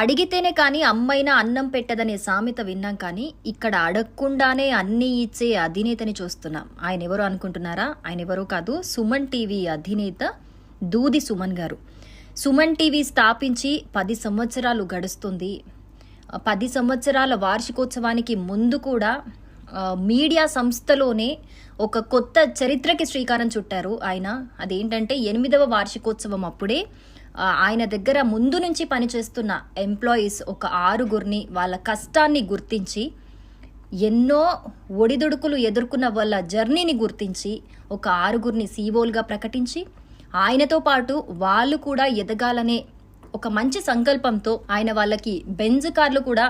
అడిగితేనే కానీ అమ్మైనా అన్నం పెట్టదనే సామెత విన్నాం కానీ ఇక్కడ అడగకుండానే అన్ని ఇచ్చే అధినేతని చూస్తున్నాం. ఆయన ఎవరు అనుకుంటున్నారా? ఆయన ఎవరో కాదు సుమన్ టీవీ అధినేత దూది సుమన్ గారు. సుమన్ టీవీ స్థాపించి పది సంవత్సరాలు గడుస్తుంది. పది సంవత్సరాల వార్షికోత్సవానికి ముందు కూడా మీడియా సంస్థలోనే ఒక కొత్త చరిత్రకి శ్రీకారం చుట్టారు ఆయన. అదేంటంటే ఎనిమిదవ వార్షికోత్సవం అప్పుడే ఆయన దగ్గర ముందు నుంచి పనిచేస్తున్న ఎంప్లాయీస్ ఒక ఆరుగురిని వాళ్ళ కష్టాన్ని గుర్తించి ఎన్నో ఒడిదుడుకులు ఎదుర్కొన్న వాళ్ళ జర్నీని గుర్తించి ఒక ఆరుగురిని సీఓలుగా ప్రకటించి ఆయనతో పాటు వాళ్ళు కూడా ఎదగాలనే ఒక మంచి సంకల్పంతో ఆయన వాళ్ళకి బెంజ్ కార్లు కూడా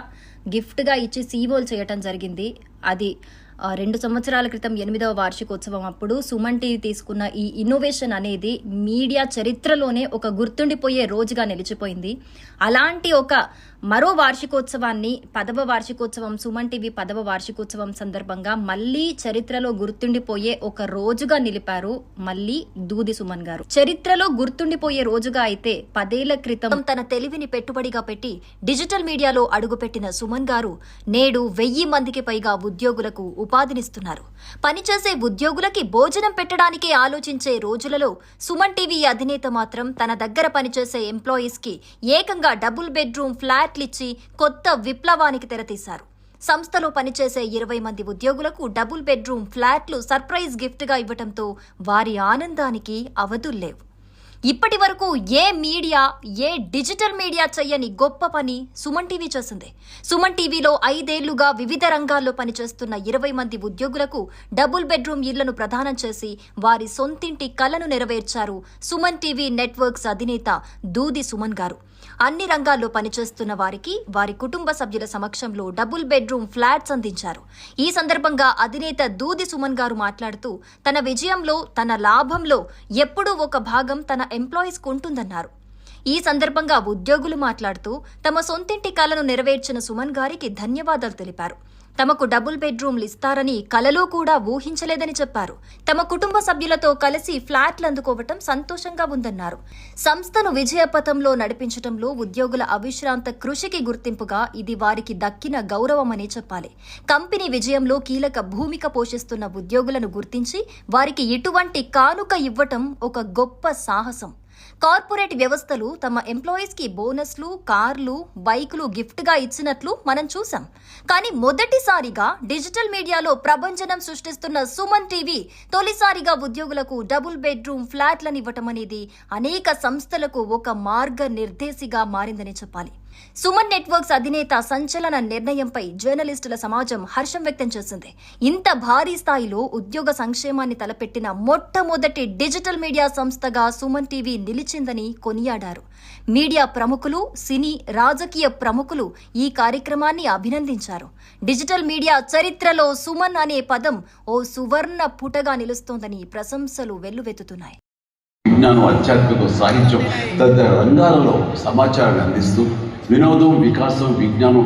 గిఫ్ట్గా ఇచ్చి సీఓలు చేయటం జరిగింది. అది రెండు సంవత్సరాల క్రితం ఎనిమిదవ వార్షికోత్సవం అప్పుడు సుమన్ టీవీ తీసుకున్న ఈ ఇన్నోవేషన్ అనేది మీడియా చరిత్రలోనే ఒక గుర్తుండిపోయే రోజుగా నిలిచిపోయింది. అలాంటి ఒక మరో వార్షికోత్సవాన్ని పదవ వార్షికోత్సవం సుమన్ టీవీ పదవ వార్షికోత్సవం సందర్భంగా మళ్ళీ చరిత్రలో గుర్తుండిపోయే ఒక రోజుగా నిలిపారు మళ్ళీ దూది సుమన్ గారు. చరిత్రలో గుర్తుండిపోయే రోజుగా అయితే పదేళ్ళ క్రితం తన తెలివిని పెట్టుబడిగా పెట్టి డిజిటల్ మీడియాలో అడుగుపెట్టిన సుమన్ గారు నేడు వెయ్యి మందికి పైగా ఉద్యోగులకు ఉపాధినిస్తున్నారు. పనిచేసే ఉద్యోగులకి భోజనం పెట్టడానికే ఆలోచించే రోజులలో సుమన్ టీవీ అధినేత మాత్రం తన దగ్గర పనిచేసే ఎంప్లాయీస్కి ఏకంగా డబుల్ బెడ్రూమ్ ఫ్లాట్లిచ్చి కొత్త విప్లవానికి తెరతీశారు. సంస్థలో పనిచేసే ఇరవై మంది ఉద్యోగులకు డబుల్ బెడ్రూమ్ ఫ్లాట్లు సర్ప్రైజ్ గిఫ్ట్గా ఇవ్వటంతో వారి ఆనందానికి అవధుల్లేవు ఇప్పటి వరకు ఏ మీడియా ఏ డిజిటల్ మీడియా చెయ్యని గొప్ప పని సుమన్ టీవీ చేసింది. సుమన్ టీవీలో ఐదేళ్ళుగా వివిధ రంగాల్లో పనిచేస్తున్న ఇరవై మంది ఉద్యోగులకు డబుల్ బెడ్రూమ్ ఇళ్ళను ప్రదానం చేసి వారి సొంతింటి కలను నెరవేర్చారు సుమన్ టీవీ నెట్వర్క్స్ అధినేత దూది సుమన్ గారు. అన్ని రంగాల్లో పనిచేస్తున్న వారికి వారి కుటుంబ సభ్యుల సమక్షంలో డబుల్ బెడ్రూమ్ ఫ్లాట్స్ అందించారు. ఈ సందర్భంగా అధినేత దూది సుమన్ గారు మాట్లాడుతూ తన విజయంలో తన లాభంలో ఎప్పుడూ ఒక భాగం తన ఎంప్లాయీస్కు ఉంటుందన్నారు ఈ సందర్భంగా ఉద్యోగులు మాట్లాడుతూ తమ సొంతింటి కలను నెరవేర్చిన సుమన్ గారికి ధన్యవాదాలు తెలిపారు. తమకు డబుల్ బెడ్రూమ్లు ఇస్తారని కలలో కూడా ఊహించలేదని చెప్పారు. తమ కుటుంబ సభ్యులతో కలిసి ఫ్లాట్లు అందుకోవటం సంతోషంగా ఉందన్నారు. సంస్థను విజయపథంలో నడిపించడంలో ఉద్యోగుల అవిశ్రాంత కృషికి గుర్తింపుగా ఇది వారికి దక్కిన గౌరవమనే చెప్పాలి. కంపెనీ విజయంలో కీలక భూమిక పోషిస్తున్న ఉద్యోగులను గుర్తించి వారికి ఇటువంటి కానుక ఇవ్వటం ఒక గొప్ప సాహసం. కార్పొరేట్ వ్యవస్థలు తమ ఎంప్లాయీస్కి బోనస్లు కార్లు బైకులు గిఫ్ట్గా ఇచ్చినట్లు మనం చూసాం కానీ మొదటిసారిగా డిజిటల్ మీడియాలో ప్రభంజనం సృష్టిస్తున్న సుమన్ టీవీ తొలిసారిగా ఉద్యోగులకు డబుల్ బెడ్రూమ్ ఫ్లాట్లను ఇవ్వటం అనేది అనేక సంస్థలకు ఒక మార్గ నిర్దేశిగా మారిందని చెప్పాలి. సుమన్ నెట్వర్క్స్ అధినేత సంచలన నిర్ణయంపై జర్నలిస్టుల సమాజం హర్షం వ్యక్తం చేసింది. ఇంత భారీ స్థాయిలో ఉద్యోగ సంక్షేమాన్ని తలపెట్టిన మొట్టమొదటి డిజిటల్ మీడియా సంస్థగా సుమన్ టీవీ నిలిచిందని కొనియాడారు. మీడియా ప్రముఖులు సినీ రాజకీయ ప్రముఖులు ఈ కార్యక్రమాన్ని అభినందించారు. డిజిటల్ మీడియా చరిత్రలో సుమన్ అనే పదం ఓ సువర్ణ పుటగా నిలుస్తోందని ప్రశంసలు వెల్లువెత్తుతున్నాయి. విజ్ఞానం ఆధ్యాత్మిక సాహిత్యం తదితర రంగాలలో సమాచారాన్ని అందిస్తూ వినోదం వికాసం విజ్ఞానం